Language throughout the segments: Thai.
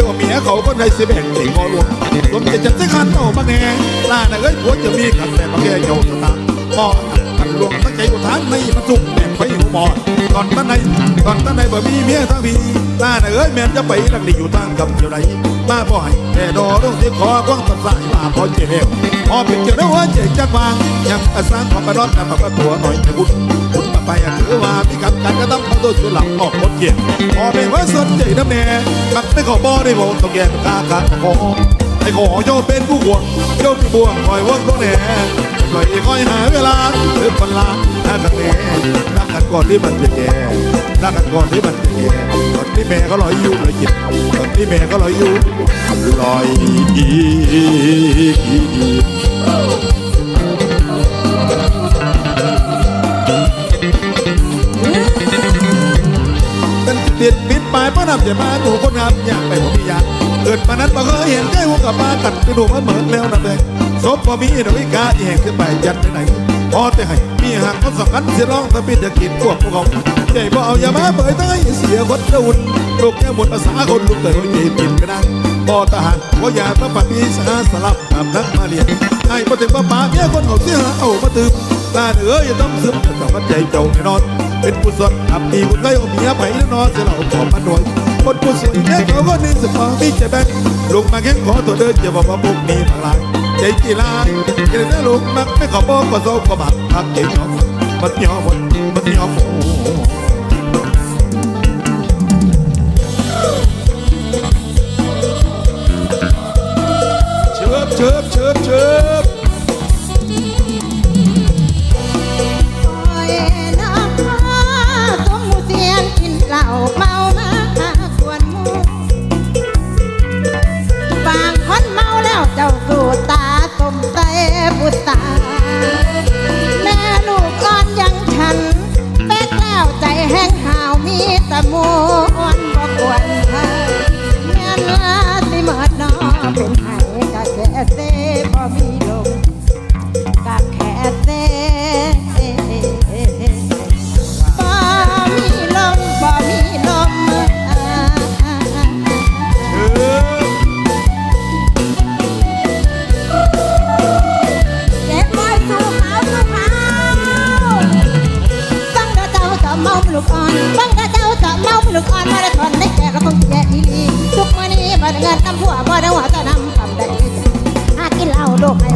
งมากเพราะเทว่าเมียเขาก็ได้สิแบ่งสิงอหลวงรวมจะจัดสิขันเอามาแน่ล่าน่ะเอ้ยผัวจะมีขันแต่มาแก่เจ้าสตาร์มอกันหลวงตั้งใจอุทานไม่มาสุกแบ่งไปหัวหมอดก่อนตั้งในก่อนตั้งในบ่มีเมียทั้งพี่ล่าน่ะเอ้ยแม่จะไปลักดีอยู่ตั้งกับเจ้าใดมาบ่ให้แต่ดอต้องที่ขอกว้างตัดสายมาพอเจ็บพอเป็นเจ้าหัวเจ็บจักวางยังกระสังของกระดอนกับกระตัวหน่อยในบุญบุญ ไปถือว่ามีกับการกระทำของตัวสุหลังออกคนเกียรพอเป็นว่าสนใจน้ำแน่มักไม่ขอบ่ได้บอกต้องแย่กาขาดขอไอ้ขอโยเป็นผู้ห่วงโยมีบ่วงคอยว่างตัวแน่คอยคอยหาเวลาหรือปันลาถ้ากันแน่รักกันก่อนที่มันจะแย่รักกันก่อนที่มันจะแย่ตอนที่แม่ก็ลอยอยู่ลอยจิตตอนที่แม่ก็ลอยอยู่ลอยอี ติดปิดปลายพระนำจะมาหนูคนงามอยากไปผมอยากเกิดมานั้นบ่เคยเห็นใกล้หัวกับมากัดกระดูกมันเหมือนแล้วนะเด็กศพบ่มีดอกอีกาที่แห่งขึ้นไปยัดไปไหนพอแต่ให้มีหักคนสำคัญเสียร้องตะปิดจะกินพวกพวกเขาใหญ่บ่เอาอย่ามาเปิดตั้งให้เสียคนละอุ่นลูกแค่หมดภาษาคนลูกเต๋อเย็นกินก็ได้บ่ทหารบ่อยากมาปฏิสาสลับทำนักมาเรียนไอ้บ่ถึงว่าป่าเมียคนเอาเสียเอามาตื่ม ตาเอ้ยต้องซึมต้องมันใจเจ้าแน่นอน เป็นผู้สดอับดีบุญไล่อมเมียไปแล้วนอนเสียเราขอมาหน่อยคนผู้สวยแค่เขาก็นิ่งสปองมีใจะแบ่งลงมาแข่งขอตัวเดินจะบอกว่าพวกนี้พลังใจกีฬาเกิดได้ลงมักไม่ขอบอกก็โซ่ก็บักพักเก่งยอมมันยอมหมดมันยอมโแค่เซ่บ่มีลมกับแค่เซ่บ่มีลมบ่มีลมเชิบเจ็บบ่อยสู้เขาสู้เขาฟังกระเจ้าจะเมาลูกอ่อนฟังกระเจ้าจะเมาลูกอ่อนมาได้ทนได้แก่เราคงแย่อีหลีทุกมื้อนี้บ่ได้เงินน้ำผัวบ่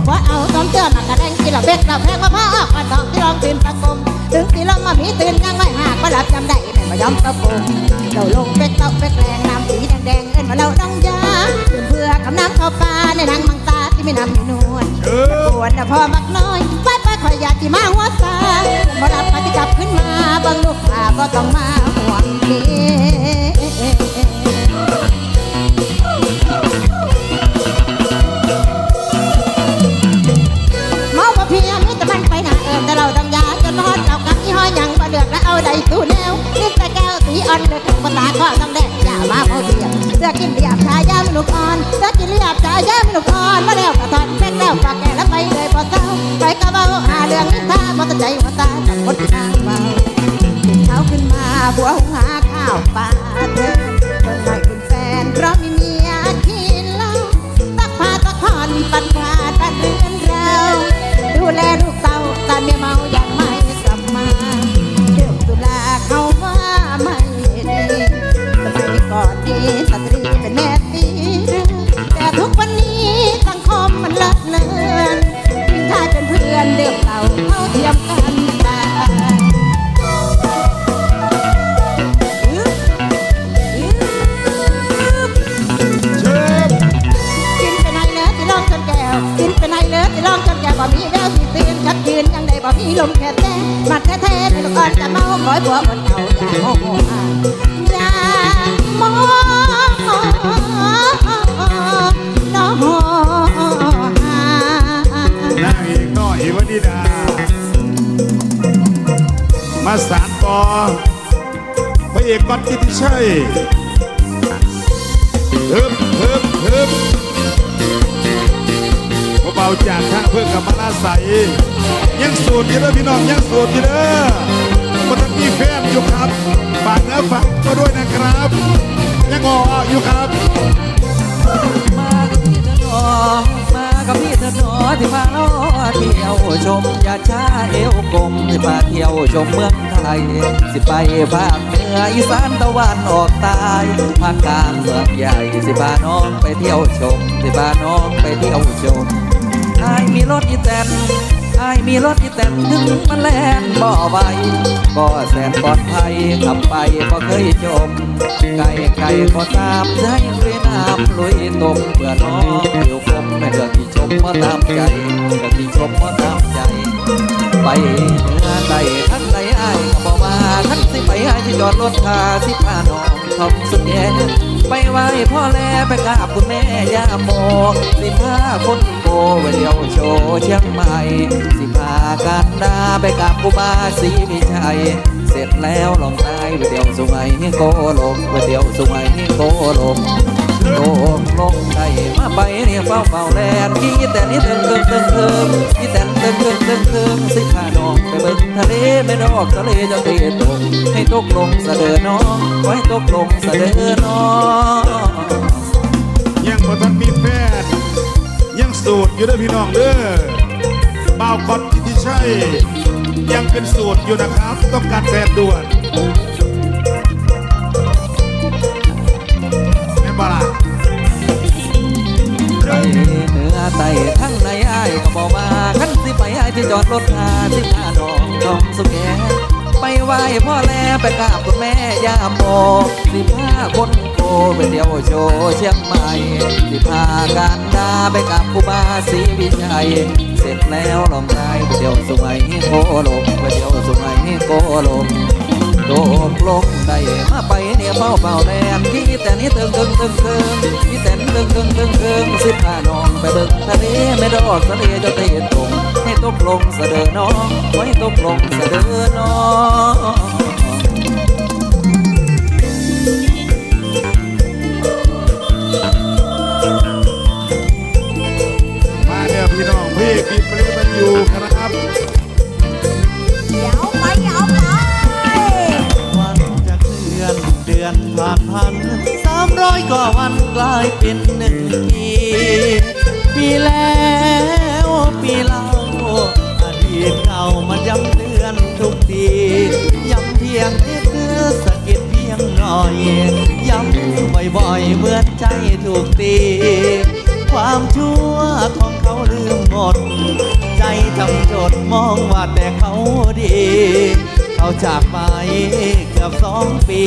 ล้าเอาต้มเจือมากระแดงกินเหล้าเบ็ดเหล้าแพงมาพ่อออกมาดอกที่รองตื่นประกมถึงที่ลมมาผีตื่นยังไม่หากมาหลับจำได้แม่มายอมตะโกนเราลงเป็กเต้าเป็กแรงน้ำสีแดงๆเอิ้นมาเราดังยาเพื่อกับน้ำข้าวปลาในทางมังตาที่ไม่นำมีนวลปวดนะพอมักน้อยไปไปคอยอยากที่มาหัวตาบ่รับปฏิกลับขึ้นมาบางลูกค้าก็ต้องมาห่วงเด บ่เดือดแล้วเอาใดตู้แนวนี่แต่แก้วสีอ่อนเดือดภาษาข้อต้องแดงอย่ามาเอาเดียวเสื้อกินเดียบชายามลูกอ่อน อยผัวคนเก่าอย่าโมโหอย่ามองน้องหานางเอกน้อยวันดีดา มาสารต่อพระเอกบัตรกิติชัยเฮิบเฮิบเฮิบเบาจากทางเพื่อนกับมาลาใสยังสูตรอยู่เด้อพี่น้องยังสูตรอยู่เด้อ บ่ทันมีแฟนอยู่ครับฝากเนื้อฝากตัวด้วยนะครับ ยังงออยู่ครับมากับพี่เธอหนอมากับพี่เธอหนอที่พาล้อเที่ยวชมยาชาเอวกลมที่พาเที่ยวชมเมืองไทยสิไปภาคเหนืออีสานตะวันออกใต้ภาคกลางเมืองใหญ่สิพาน้องไปเที่ยวชมสิพาน้องไปเที่ยวชมไอ้ายมีรถอีแตน อ้ายมีรถอีแตนถึงมันแล่นบ่อใบก็แสนปลอดภัยขับไปก็เคยจม ไก่ไก่ก็ตามใจลุยน้ำลุยตมเพื่อน้องอยู่คมไม่เลือกที่ชมมาตามใจเลือกที่ชมมาตามใจ ไปเหนือใต้ทั้งใดอ้ายก็บอกว่าทั้งสิไปอ้ายที่จอดรถคาสิพาน้องทำสุดแย่ ไปไหว้พ่อแลไปกราบคุณแม่ย่าโมสิพาคนโกไปเดียวโชว์เชียงใหม่ สิพากันดาไปกราบกูบาศรีพิชัยเสร็จแล้วลองตายไปเดียวสุไหงโกลงไปเดียวสุไหงโกลง โลงลงได้มาไปเนี่ยเฝ้าเฝ้าแลนขี้แต่นี่เติมเติมเติมเติมขี้แต่เติมเติมเติมเติมสิพานองไปเบิ่งทะเลไม่ดอกทะเลจะตะตกให้ตกลงเสดือน้องไว้ตกลงเสดือน้องยังบ่ทันมีแฟนยังโสูตรอยู่เด้อพี่น้องเด้อบ่าวคอนกิติชัยยังเป็นโสูตรอยู่นะครับต้องการแฟนด่วน ใต้ทั้งในอ้ายก็บอกว่าขันสิไปอ้ายที่จอดรถหาสิพาน้องทองสุแกไปไหว้พ่อแลไปกราบคุณแม่ย่าโมสิพาคนโกไปเที่ยวโชว์เชียงใหม่สิพาการดาไปกับครูบาศรีวิชัยเสร็จแล้วลองได้ไปเที่ยวสุไหงโกลงไปเที่ยวสุไหงโกลงโดกลงได้มาไป เฝ้าเฝ้าแลนที่แต่นี้เติงเติงเติงเติงที่แต่นี้เติงเติงเติงเติงสิพาน้องไปเบิ่งทะเลไม่ดอกทะเลจะเตะตกให้ตกลงเสดอน้องไว้ตกลงเสดอน้องมาเด้อพี่น้องพี่พี่ปริบันอยู่ครับ อนเดือนผ่านพันสามร้อยกว่าวันกลายเป็นหนึ่งปีปีแล้วปีเล่าอดีตเก่ามันย้ำเตือนทุกทีย้ำเพียงนิดเดือสะกิดเพียงหน่อย ย้ำบ่อยๆเหมือนใจถูกตี ความชั่วของเขาลืมหมด ใจจำจดมองว่าแต่เขาดี เขาจากไปเกือบสองปี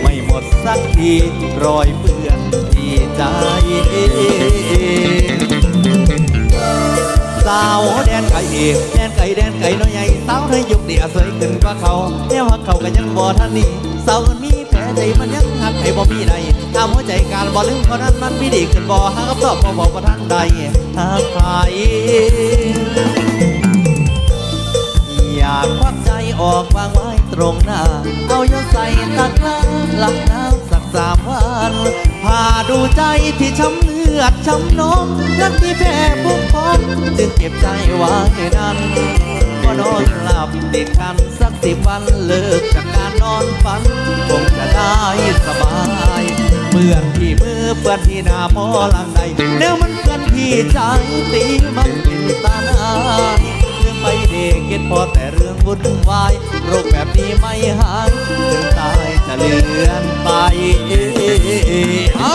ไม่หมดสักทีรอยเปื้อนที่ใจสาวแดนไก่เอกแดนไก่แดนไก่น้อยใหญ่สาวให้ยุคเดียสวยขึ้นกว่าเขาแนวหักเขาก็ยังบ่ทันนี่สาวคนมีแผลใจมันยังหักให้บ่มีใดตาหัวใจการบ่ลืมคนนั้นมันมีดีขึ้นบ่หาคำตอบบ่บอกบ่ทันใดหากใครอยากควักใจ ออกวางไว้ตรงหน้า เอาโยนใส่ตะกร้าหลับน้ำสักสามวันพาดูใจที่ช้ำเลือดช้ำนมรักที่แพ้พุกพร้อมจึงเก็บใจไว้นั้นก็นอนหลับติดกันสักสิบวันเลิกจากการนอนฝันคงจะได้สบายเปื่อนที่มือเปื่อนที่หน้าพอหลังใดแล้วมันเปื่อนที่ใจตีมันเป็นตาหน้าเรื่องไม่เด็กเก็ตพอแต่เรื่อง วุ่นวายโรคแบบนี้ไม่หายถึงตายจะเลื่อนไปเอา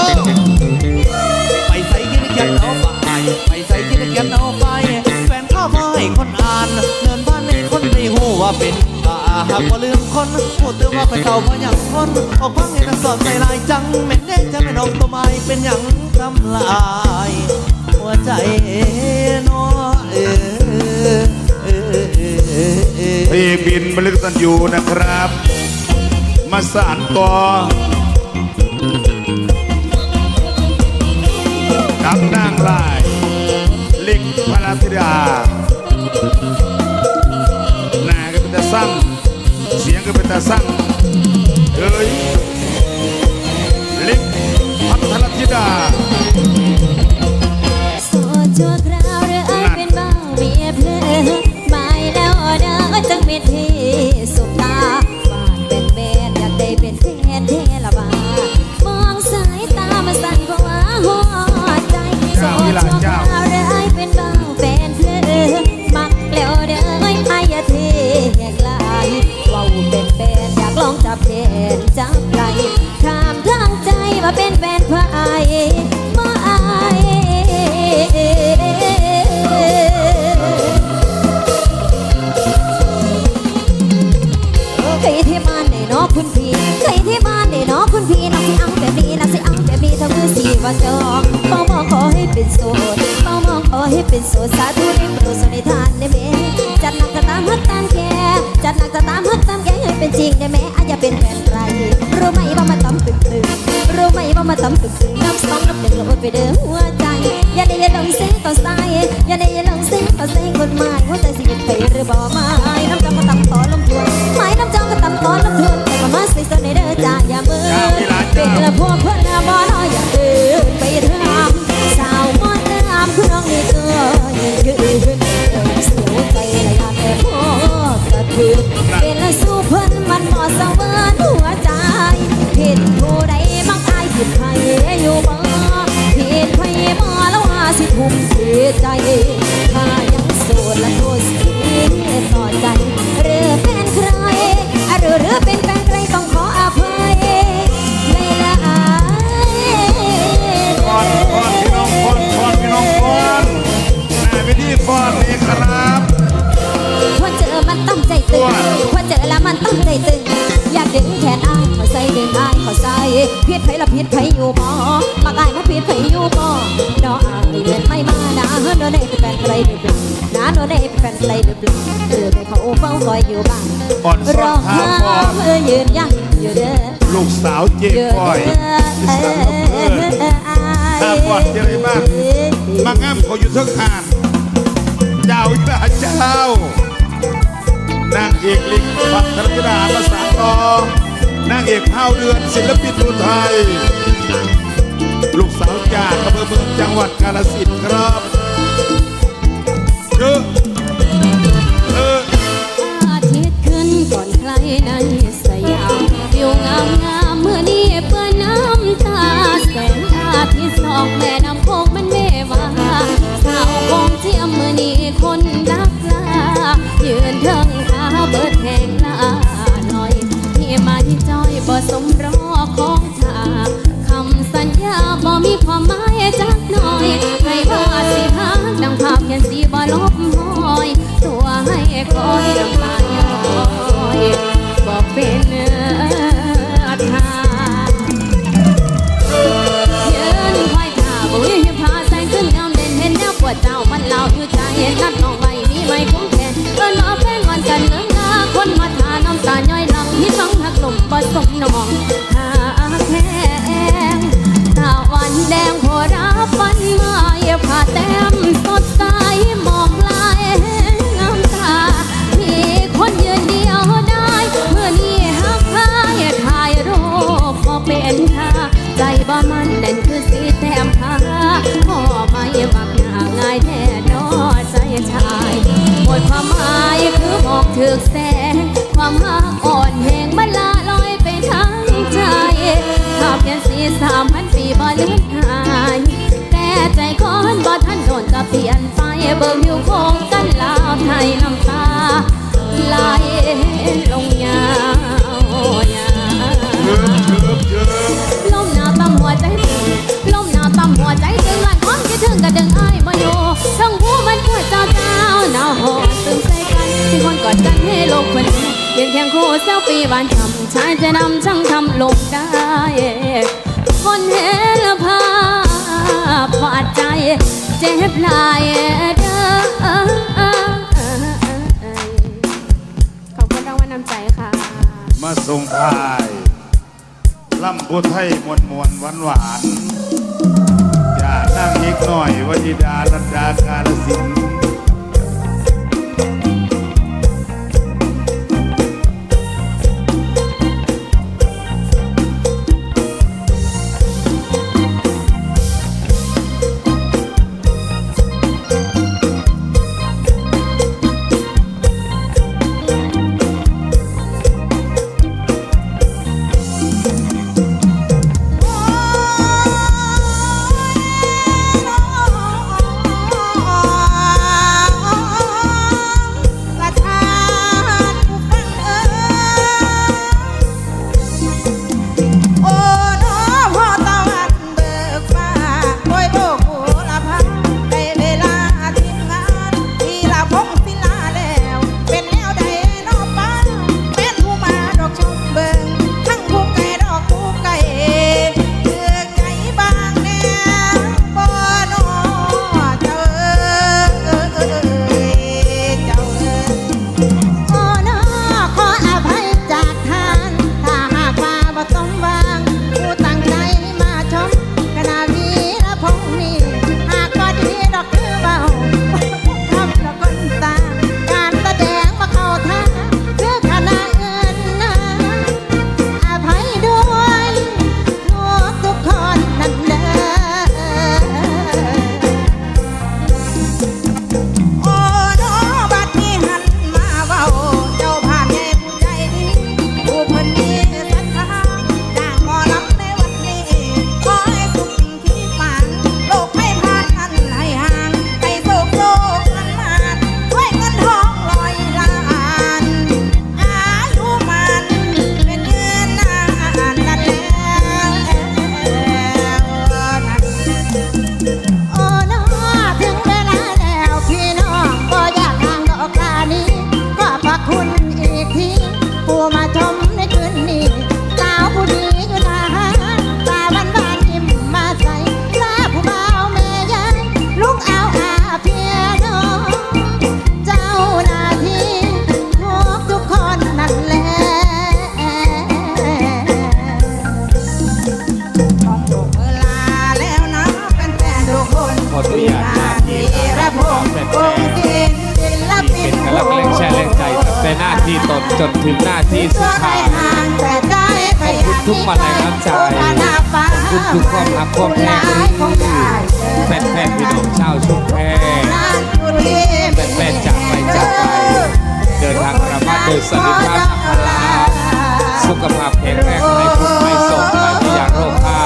ไปใส่กินกันเอาไปไปใส่กินกันเอาไปแฟนข้ามาให้คนอ่านเดินบ้านในคนในหูว่าเป็นตาหากว่าลืมคนพูดถึงว่าไปเก่าเพราะอย่างคนออกฟังให้นักสอนใส่ลายจังเม็นเด้จะไม่นกตัวไม้เป็นอย่างทำลายหัวใจนอเออเออ เออเออเออพี่บินบริกตันอยู่นะครับ มาสานต่อกับนางลาย ลิกพระราธิดาหน้าก็เป็นตาสั่งเสียงก็เป็นตาสั่งเอ้ย ไมาน้ำจองก็ตำต่อลมทวนหมายน้ำจองก็ตำต่อลมทวนแต่มามาใส่เสนในเด้อจ้าอย่ามือเป็นละพวกเพื่อนบ่น้อยอย่าเดินไปทำสาวมอนงามคือน้องนี่ก็ยังยืนเสียวใจละยาแต่พวกกระถือเป็นละสู้เพิ่นมันบ่สเวินหัวใจผิดผู้ใดมักอายผิดใครอยู่บ่ผิดไปมาแล้วว่าสิทุ่มเสียใจถ้ายังโสดละโทษ สียต่อใจหรือเป็นใครหรือหรือเป็นาวเจ๊อยู่ก้อยอที่สังกับเพื่อนถ้าฟอนเจริญมากมางามเขาอยู่ทั้งหานเจ้าอีลาเจ้านางเอกลิงพัทรดาภาษาตอนางเอกเฮาเดือนศิลปินอุทัยลูกสาวจากอำเภอเมืองจังหวัดกาฬสินธุ์ครับเยอะ สามพันปีบ่เลือนหายแต่ใจคนบ่ทันโดนก็เปลี่ยนไปเบิ่งอยู่คงกันลาวไทยน้ำตาไหลลงยาวยาวเยิบเยิบเยิบลมหนาวตำหัวใจตึงลมหนาวตำหัวใจตึงหลานความคิดถึงก็ดึงอ้ายมาอยู่ทั้งหูมันเกิดเจ้าเจ้าหนาวหอนตึงใส่กันที่คนกอดกันให้โลกคนนี้ยืนเคียงคู่เซลฟี่หวานฉ่ำชายจะนำช่างทำลงได้ คนเห็นแลภาพบาดใจเจ็บลายเด้อขอบคุณรางวัลน้ำใจค่ะ มาส่งทายล่ำพุทไทยมวนมวนหวานหวานอย่านั่งอีกหน่อยวชิดาลัดดากาลสิน ที่สุดท้ายห่างแต่ใจไปขอบคุณทุกมาลัยน้ำใจขอบคุณทุกความรักความแพงแฟนแฟนๆพี่น้องชาวชุมแพแฟนๆจากไปจากไป เดินทางกลับบ้านโดยสวัสดิภาพพลาสุขภาพแข็งแรงไม่พุกไม่โศกไม่มียาโรคอา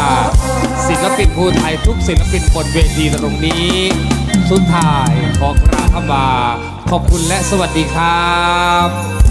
ศิลปินภูไทยทุกศิลปินบนเวทีตรงนี้ สุดท้ายขอกราบคำว่าขอบคุณและสวัสดีครับ